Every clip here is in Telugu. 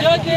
జ్యోతి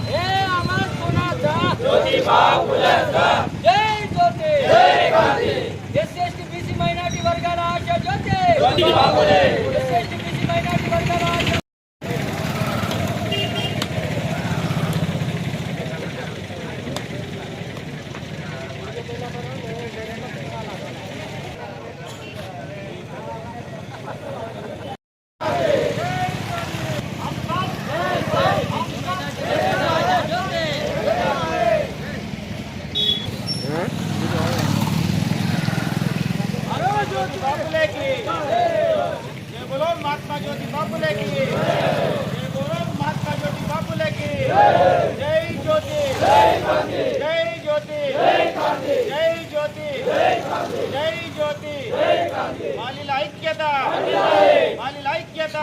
జై జ్యోతి జై క్రాంతి ఎస్సీ ఎస్టీ బీసీ మైనారిటీ వర్గాల ఆశ జ్యోతి की जय बोलो महात्मा ज्योति बापुले की जय बोलो महात्मा ज्योति बापुले की जय ज्योति जय ज्योति जय ज्योति जय ज्योति మాలిల ఐక్యత మాలిల ఐక్యత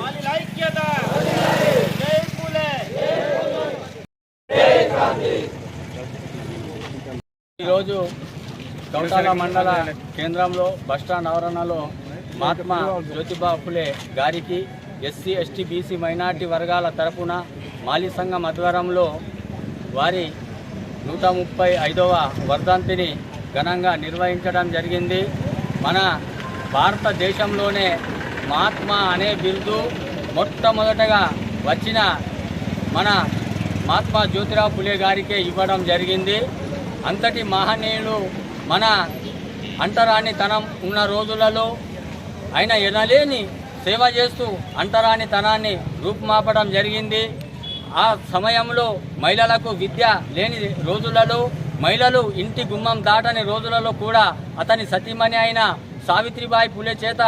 మాలిల ఐక్యత జై పూలే ఈరోజు కౌటాల మండల కేంద్రంలో బస్టాండ్ ఆవరణలో మహాత్మా జ్యోతిబా ఫులే గారికి ఎస్సీ ఎస్టీ బీసీ మైనార్టీ వర్గాల తరపున మాలి సంఘం ఆధ్వర్యంలో వారి నూట ముప్పై ఐదవ వర్ధంతిని ఘనంగా నిర్వహించడం జరిగింది. మన భారతదేశంలోనే మహాత్మా అనే బిరుదు మొట్టమొదటగా వచ్చిన మన మహాత్మా జ్యోతిరావు పులే గారికే ఇవ్వడం జరిగింది. అంతటి మహనీయుడు మన అంటరానితనం ఉన్న రోజులలో ఆయన ఎనలేని సేవ చేస్తూ అంటరానితనాన్ని రూపుమాపడం జరిగింది. ఆ సమయంలో మహిళలకు విద్య లేని రోజులలో మహిళలు ఇంటి గుమ్మం దాటని రోజులలో కూడా అతని సతీమణి అయిన సావిత్రిబాయి పులే చేత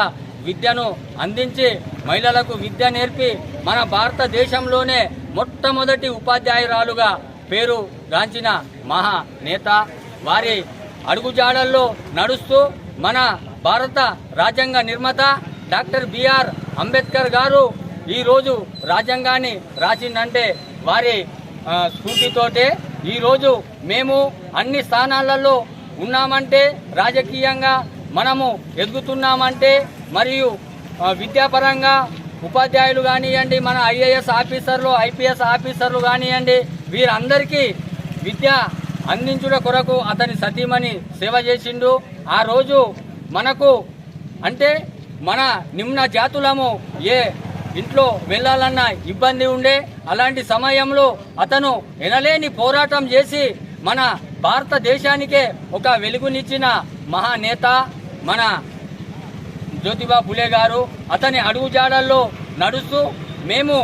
విద్యను అందించి మహిళలకు విద్య నేర్పి మన భారతదేశంలోనే మొట్టమొదటి ఉపాధ్యాయురాలుగా పేరు గాంచిన మహా నేత. వారి అడుగుజాడల్లో నడుస్తూ మన భారత రాజ్యాంగ నిర్మాత డాక్టర్ బిఆర్ అంబేద్కర్ గారు ఈరోజు రాజ్యాంగాన్ని రాసిందంటే వారి స్ఫూర్తితోటే. ఈరోజు మేము అన్ని స్థానాలలో ఉన్నామంటే రాజకీయంగా మనము ఎదుగుతున్నామంటే మరియు విద్యాపరంగా ఉపాధ్యాయులు కానివ్వండి మన ఐఏఎస్ ఆఫీసర్లు ఐపీఎస్ ఆఫీసర్లు కానివ్వండి వీరందరికీ విద్య అందించుట కొరకు అతని సతీమణి సేవ చేసిండు. ఆ రోజు మనకు అంటే మన నిమ్న జాతులము ఏ ఇంట్లో వెళ్ళాలన్న ఇబ్బంది ఉండే అలాంటి సమయంలో అతను ఎనలేని పోరాటం చేసి మన భారతదేశానికే ఒక వెలుగునిచ్చిన మహానేత మన జ్యోతిబా పులే గారు అతని అడుగుజాడల్లో నడుస్తూ మేము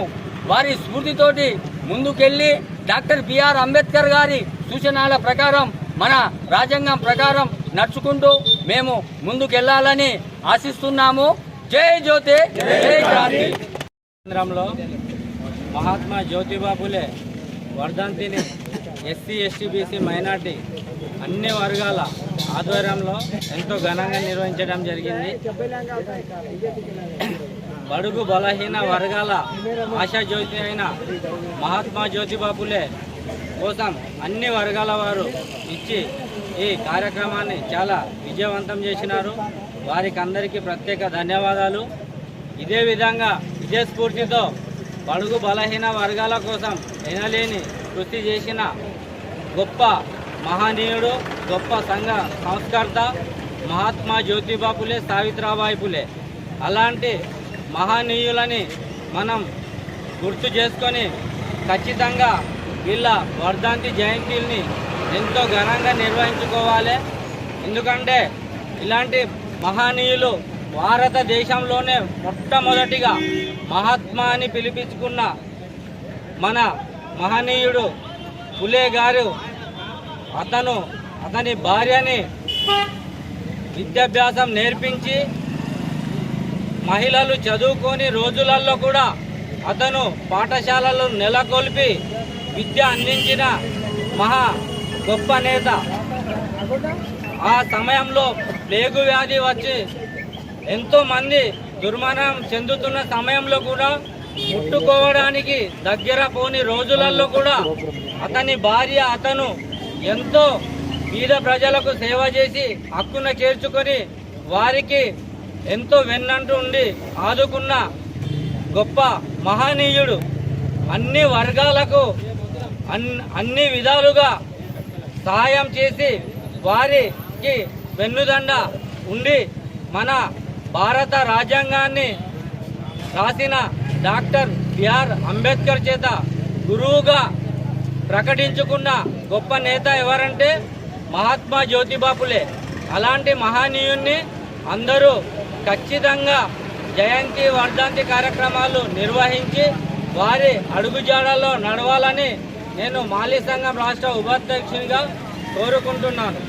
వారి స్ఫూర్తితోటి ముందుకెళ్ళి డాక్టర్ బిఆర్ అంబేద్కర్ గారి సూచనల ప్రకారం మన రాజ్యాంగం ప్రకారం నడుచుకుంటూ మేము ముందుకెళ్ళాలని ఆశిస్తున్నాము. జై జ్యోతి జై క్రాంతి. కేంద్రంలో మహాత్మా జ్యోతిబా ఫులే వర్ధంతిని ఎస్సీ ఎస్టీ బీసీ మైనార్టీ అన్ని వర్గాల ఆధ్వర్యంలో ఎంతో ఘనంగా నిర్వహించడం జరిగింది. బడుగు బలహీన వర్గాల ఆశా జ్యోతి అయిన మహాత్మా జ్యోతిబాపులే కోసం అన్ని వర్గాల వారు ఇచ్చి ఈ కార్యక్రమాన్ని చాలా విజయవంతం చేసినారు. వారికి అందరికీ ప్రత్యేక ధన్యవాదాలు. ఇదే విధంగా ఇదే స్ఫూర్తితో బడుగు బలహీన వర్గాల కోసం ఎనలేని కృషి చేసిన గొప్ప మహనీయుడు గొప్ప సంఘ సంస్కర్త మహాత్మా జ్యోతిబా పులే సావిత్రాబాయి పులే. అలాంటి మహనీయులని మనం గుర్తు చేసుకొని ఖచ్చితంగా వీళ్ళ వర్ధాంతి జయంతిని ఎంతో ఘనంగా నిర్వహించుకోవాలి. ఎందుకంటే ఇలాంటి మహనీయులు భారతదేశంలోనే మొట్టమొదటిగా మహాత్మా అని పిలిపించుకున్న మన మహనీయుడు పులే గారు అతను అతని భార్యని విద్యాభ్యాసం నేర్పించి మహిళలు చదువుకొని రోజులలో కూడా అతను పాఠశాలలు నెలకొల్పి విద్య అందించిన మహా గొప్ప నేత. ఆ సమయంలో ప్లేగు వ్యాధి వచ్చి ఎంతోమంది దుర్మరణం చెందుతున్న సమయంలో కూడా ముట్టుకోవడానికి దగ్గర పోని రోజులలో కూడా అతని భార్య అతను ఎంతో పేద ప్రజలకు సేవ చేసి హక్కున చేర్చుకొని వారికి ఎంతో వెన్నంటూ ఉండి ఆదుకున్న గొప్ప మహనీయుడు అన్ని వర్గాలకు అన్ అన్ని విధాలుగా సహాయం చేసి వారికి వెన్నుదండ ఉండి మన భారత రాజ్యాంగాన్ని రాసిన డాక్టర్ బిఆర్ అంబేద్కర్ చేత గురువుగా ప్రకటించుకున్న గొప్ప నేత ఎవరంటే మహాత్మా జ్యోతిబాపులే. అలాంటి మహనీయుణ్ణి అందరూ ఖచ్చితంగా జయంతి వర్ధంతి కార్యక్రమాలు నిర్వహించి వారి అడుగుజాడల్లో నడవాలని నేను మాలి సంఘం రాష్ట్ర ఉపాధ్యక్షునిగా కోరుకుంటున్నాను.